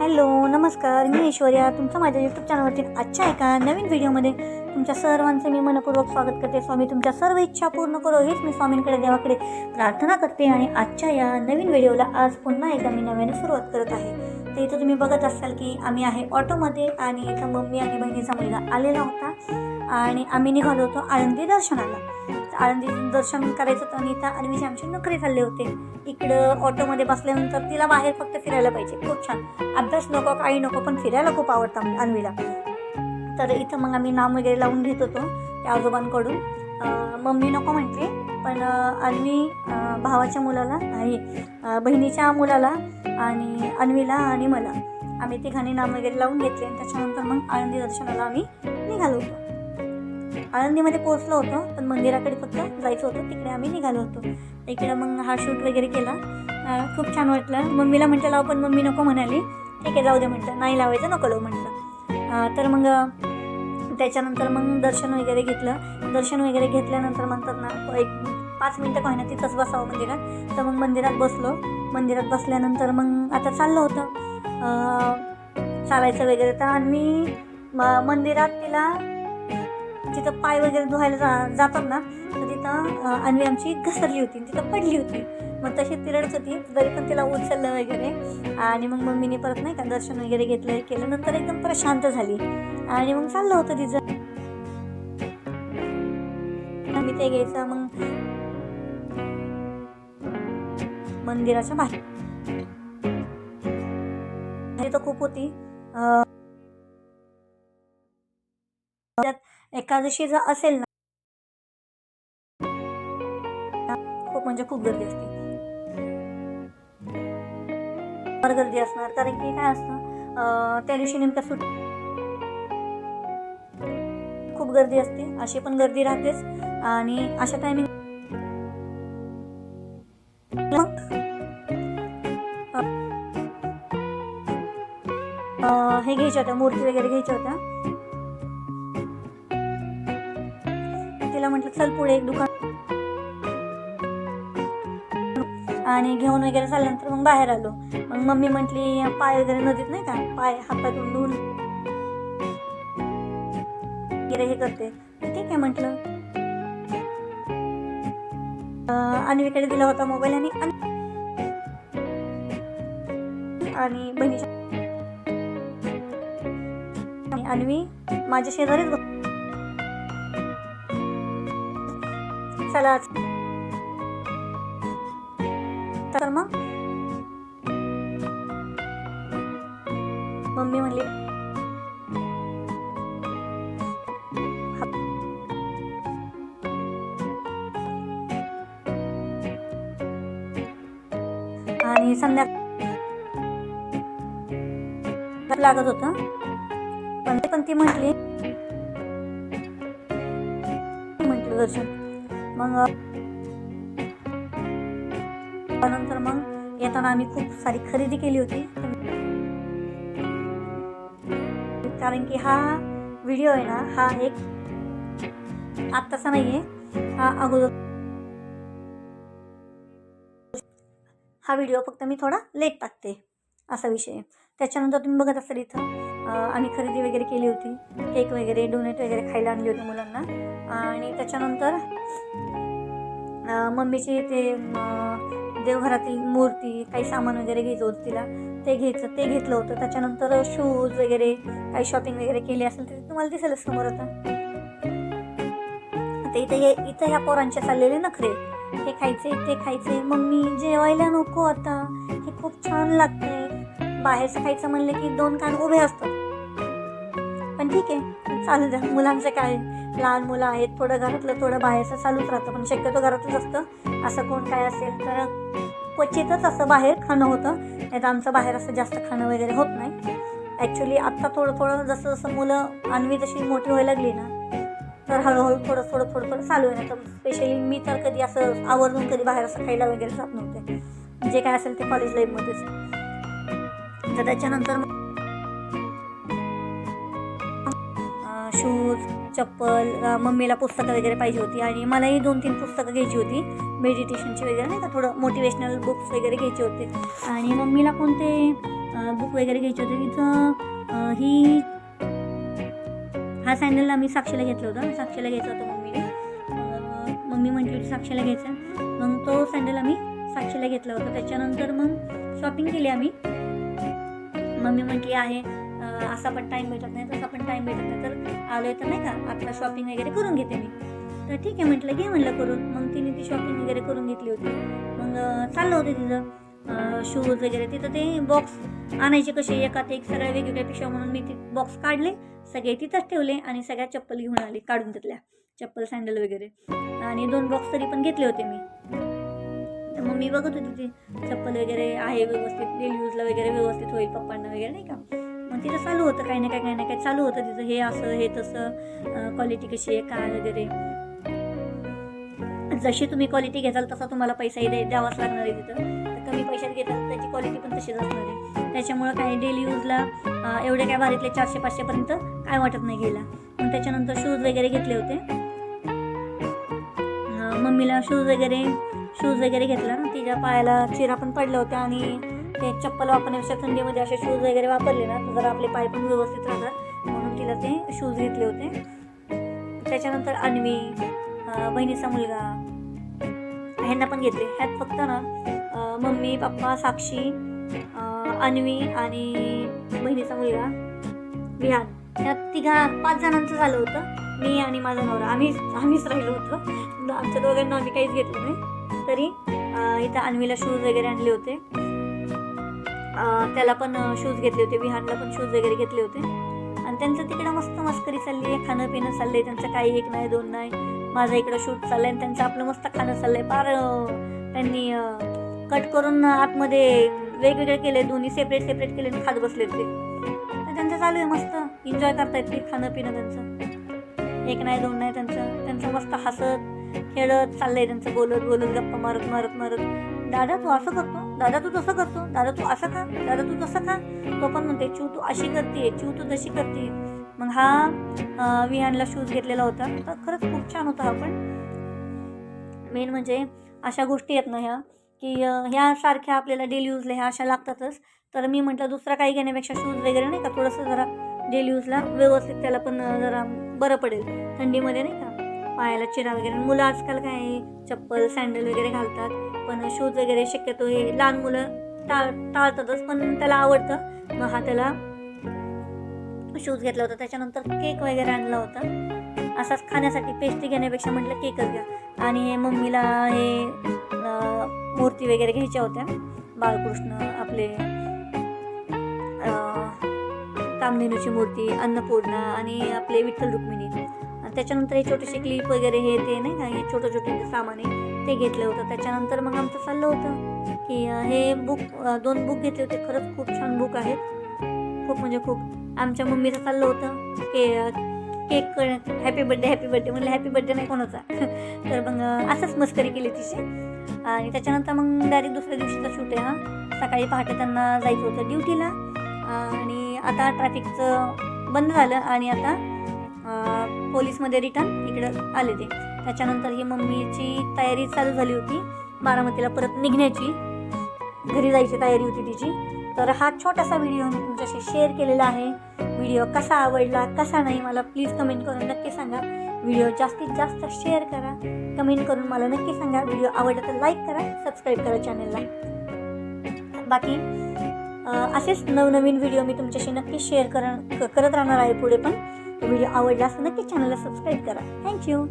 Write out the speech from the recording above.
Hello नमस्कार. मी ऐश्वर्या. तुमचं माझ्या यूट्यूब चॅनलवरती आजच्या एका नवीन व्हिडिओमध्ये तुमच्या सर्वांचे मी मनपूर्वक स्वागत करते. स्वामी तुमच्या सर्व इच्छा पूर्ण करो. हेच मी स्वामींकडे देवाकडे प्रार्थना करते आणि आजच्या या नवीन व्हिडिओला आज पुन्हा एकदा मी नव्याने सुरुवात करत आहे. तर इथं तुम्ही बघत असाल की आम्ही आहे ऑटोमध्ये आणि इथं मम्मी आणि बहिणीचा मुलगा आलेला होता आणि आम्ही निघालो होतो आळंदी दर्शनाला. आळंदीचं दर्शन करायचं होतं आणि इथं अन्वीचे आमचे नोकरी चालले होते. इकडं ऑटोमध्ये बसल्यानंतर तिला बाहेर फक्त फिरायला पाहिजे. खूप छान. अभ्यास नको काही नको पण फिरायला खूप आवडतं अन्वीला तर इथं मग आम्ही नाम वगैरे लावून घेत होतो त्या आजोबांकडून. मम्मी नको म्हटली पण अन्वी भावाच्या मुलाला आणि बहिणीच्या मुलाला आणि अन्वीला आणि मला. आम्ही तिघांनी नाम वगैरे लावून घेतले आणि त्याच्यानंतर मग आळंदी दर्शनाला आम्ही निघालो होतो. आळंदीमध्ये पोहोचलो होतो पण मंदिराकडे फक्त जायचं होतं तिकडे आम्ही निघालो होतो. इकडे मग हा शूट वगैरे केला. खूप छान वाटलं. मम्मीला म्हटलं लाव पण मम्मी नको म्हणाली. ठीक आहे जाऊ दे म्हटलं. नाही लावायचं नको लावू म्हटलं. तर मग त्याच्यानंतर मग दर्शन वगैरे घेतलं. दर्शन वगैरे घेतल्यानंतर म्हणतात ना एक पाच मिनटं काही ना तिथंच बसावं मंदिरात. तर मग मंदिरात बसलो. मंदिरात बसल्यानंतर मग आता चाललं होतं. चालायचं वगैरे. तर आणि मंदिरात तिला तिथं पाय वगैरे धुवायला जा जातात ना तर तिथं अं, अन्वी आमची घसरली होती तिथं पडली होती. मग तशी तिरडच होती तरी पण तिला उचललं वगैरे. आणि मग मम्मीने परत नाही का दर्शन वगैरे घेतलं केलं नंतर एकदम परत शांत झाली. आणि मग चाललं होतं तिचं. आम्ही ते घ्यायचं मग मंदिराच्या बाहेर. आणि तर खूप होती. त्यात एकादशी जर असेल ना खूप म्हणजे खूप गर्दी असते. फार गर्दी असणार कारण की काय असतं त्या दिवशी नेमका सुट खूप गर्दी असते अशी पण गर्दी राहतेच. आणि अशा टायमिंग हे घ्यायच्या होत्या मूर्ती वगैरे घ्यायच्या होत्या. तिला म्हटलं चल पुढे एक दुकान आणि घेऊन वगैरे झाल्यानंतर मग बाहेर आलो. मग मम्मी म्हटली पाय वगैरे नदीत नाही का? पाय हातातून धुवून वगैरे हे करते. ठीक आहे म्हटलं. अन्वीकडे दिला होता मोबाईल आणि आणि बहिणीच्या आणि अन्वी माझ्या शेजारीच चला आज तर मग? मम्मी म्हणली आणि संध्याकाळ लागत होतं. पण पण ती म्हटली. म्हटलं दर्शन मग त्यानंतर मग येताना आम्ही खूप सारी खरेदी केली होती. कारण की हा व्हिडिओ आहे ना हा एक आत्ताचा नाही आहे हा अगोदर. हा व्हिडिओ फक्त मी थोडा लेट टाकते. असा विषय आहे. त्याच्यानंतर तुम्ही बघत असाल इथं आम्ही खरेदी वगैरे केली होती. केक वगैरे डोनेट वगैरे खायला आणली होती मुलांना. आणि त्याच्यानंतर मम्मीचे ते देवघरातील मूर्ती काही सामान वगैरे घ्यायचं होतं तिला. ते घ्यायचं ते घेतलं होतं. त्याच्यानंतर शूज वगैरे काही शॉपिंग वगैरे केली असेल तर तुम्हाला दिसेल समोर आता. आता इथं हे इथं ह्या पोरांचे चाललेले नखरे हे खायचे ते खायचे. मम्मी जेवायला नको आता. हे खूप छान लागते. बाहेरचं खायचं म्हणलं की दोन कान उभे असतात. पण ठीक आहे चालू द्या मुलांचं काय लहान मुलं आहेत थोडं घरातलं थोडं बाहेरचं चालूच राहतं. पण शक्यतो घरातच असतं. असं कोण काय असेल तर क्वचितच असं बाहेर खाणं होतं. नाही तर आमचं बाहेर असं जास्त खाणं वगैरे होत नाही. ॲक्च्युली आत्ता थोडं थोडं जसं जसं मुलं आणवी जशी मोठी व्हायला लागली ना तर हळूहळू थोडं थोडं थोडं थोडं चालू आहे. ना तर स्पेशली मी तर कधी असं आवर्जून कधी बाहेर असं खायला वगैरे जात नव्हते. जे काय असेल ते कॉलेज लाईफमध्येच तर त्याच्यानंतर मग शूज चप्पल मम्मीला पुस्तकं वगैरे पाहिजे होती आणि मलाही दोन तीन पुस्तकं घ्यायची होती. मेडिटेशनची वगैरे नाही का थोडं मोटिवेशनल बुक्स वगैरे घ्यायचे होते. आणि मम्मीला कोणते बुक वगैरे घ्यायचे होते तिथं ही हा सॅन्डल आम्ही साक्षीला घेतलं होतं. साक्षीला घ्यायचा होतं मम्मीने. मम्मी म्हटली होती साक्षीला घ्यायचा. मग तो सँडल आम्ही साक्षीला घेतला होता. त्याच्यानंतर मग शॉपिंग केली आम्ही. मम्मी म्हटली आहे असा पण टाईम भेटत नाही तसा पण टाईम भेटत नाही. तर आलोय तर नाही का आता शॉपिंग वगैरे करून घेते मी. तर ठीक आहे म्हटलं घे म्हटलं करून. मग तिने ती शॉपिंग वगैरे करून घेतली होती. मग चाललं होते तिथं शूज वगैरे. तिथं ते बॉक्स आणायचे कसे एकात एक सगळ्या वेगवेगळ्या पिशव्या म्हणून मी ते बॉक्स काढले सगळे तिथंच ठेवले आणि सगळ्या चप्पल घेऊन आले काढून तिथल्या चप्पल सँडल वगैरे. आणि दोन बॉक्स तरी पण घेतले होते मी. मी बघत होती ती चप्पल वगैरे आहे व्यवस्थित डेली यूजला वगैरे व्यवस्थित होईल पप्पांना वगैरे नाही का? मग तिथं चालू होतं काही ना काही काही ना काही चालू होतं तिथं. हे असं हे तसं क्वालिटी कशी आहे काय वगैरे. जशी तुम्ही क्वालिटी घेताल तसा तुम्हाला पैसाही द्या द्यावाच लागणार आहे तिथं. तर कमी पैशात घेताल त्याची क्वालिटी पण तशीच असणार आहे. त्याच्यामुळं काय डेली यूजला एवढे काय भारीतले चारशे पाचशेपर्यंत काय वाटत नाही घ्यायला. मग त्याच्यानंतर शूज वगैरे घेतले होते. मम्मीला शूज वगैरे शूज वगैरे घेतला ना तिच्या पायाला चिरा पण पडल्या होत्या आणि ते चप्पल वापरण्यापेक्षा थंडीमध्ये असे शूज वगैरे वापरले ना तर जरा आपले पाय पण व्यवस्थित राहतात. म्हणून तिला ते शूज घेतले होते. त्याच्यानंतर अन्वी बहिणीचा मुलगा ह्यांना पण घेतले. ह्यात फक्त ना मम्मी पप्पा साक्षी अन्वी आणि बहिणीचा मुलगा विहान. ह्या तिघा पाच जणांचं झालं होतं. मी आणि माझा नवरा. आम्ही आम्हीच राहिलो होतो. आमच्या दोघांना आम्ही काहीच घेतलं नाही. तरी इथं अन्वीला शूज वगैरे आणले होते. त्याला पण शूज घेतले होते. विहानला पण शूज वगैरे घेतले होते. आणि त्यांचं तिकडं मस्त मस्करी चालली आहे. खाणं पिणं चाललंय. त्यांचं काही एक नाही दोन नाही. माझा इकडं शूट चाललंय आणि त्यांचं आपलं मस्त खाणं चाललंय. फार त्यांनी कट करून आतमध्ये वेगवेगळे केले. दोन्ही सेपरेट सेपरेट केले आणि खात बसले ते. तर त्यांचं चालू आहे मस्त. एन्जॉय करतायत ते खाणं पिणं त्यांचं. एक नाही दोन नाही त्यांचं. त्यांचं मस्त हसत. खेळत चाललंय त्यांचं बोलत बोलत गप्पा मारत मारत मारत. दादा तू असं करतो? दादा तू तसं करतो? दादा तू असं का? दादा तू तसं का? तो पण म्हणते चिव तू अशी करते चिव तू तशी करते मग हा विहानला शूज घेतलेला होता. तर खरंच खूप छान होता हा पण. मेन म्हणजे अशा गोष्टी आहेत ना ह्या की ह्या सारख्या आपल्याला डेली यूजला ह्या अशा लागतातच. तर मी म्हटलं दुसरा काही घेण्यापेक्षा शूज वगैरे नाही का? थोडंसं जरा डेली यूजला व्यवस्थित त्याला पण जरा बरं पडेल. थंडीमध्ये नाही का? पायाला चिरा वगैरे. मुलं आजकाल काय चप्पल सँडल वगैरे घालतात पण शूज वगैरे शक्यतो हे लहान मुलं टाळ टाळतातच पण त्याला आवडतं. मग हा त्याला शूज घेतला होता. त्याच्यानंतर केक वगैरे आणला होता. असाच खाण्यासाठी पेस्ट्री घेण्यापेक्षा म्हटलं केकच घ्या. आणि हे मम्मीला हे मूर्ती वगैरे घ्यायच्या होत्या. बाळकृष्ण आपले कामधेनूची मूर्ती अन्नपूर्णा आणि आपले विठ्ठल रुक्मिणी. त्याच्यानंतर हे छोटेसे क्लिप वगैरे हे ते नाही का हे छोटे छोटे जे सामान आहे ते घेतलं होतं. त्याच्यानंतर मग आमचं चाललं होतं की हे बुक दोन बुक घेतले होते. खरंच खूप छान बुक आहेत. खूप म्हणजे खूप. आमच्या मम्मीचं चाललं होतं के cake happy birthday happy birthday म्हणलं हॅपी बड्डे नाही कोणाचा. तर मग असंच मस्करी केली तिची. आणि त्याच्यानंतर मग डायरेक्ट दुसऱ्या दिवशीचा शूट आहे हा. सकाळी पहाटे त्यांना जायचं होतं ड्युटीला. आणि आता ट्रॅफिकचं बंद झालं आणि आता पोलीसमध्ये रिटर्न इकडं आले ते. त्याच्यानंतर ही मम्मीची तयारी चालू झाली होती. बारामतीला परत निघण्याची. घरी जायची तयारी होती तिची. तर हा छोटासा व्हिडिओ मी तुमच्याशी शेअर केलेला आहे. व्हिडिओ कसा आवडला कसा नाही मला प्लीज कमेंट करून नक्की सांगा. व्हिडिओ जास्तीत जास्त शेअर करा. कमेंट करून मला नक्की सांगा. व्हिडिओ आवडला तर लाईक करा सबस्क्राईब करा चॅनलला. बाकी असेच नवनवीन व्हिडिओ मी तुमच्याशी नक्की शेअर कर करत राहणार आहे पुढे पण. व्हिडिओ आवडला असं नक्की चॅनलला सबस्क्राईब करा. थँक्यू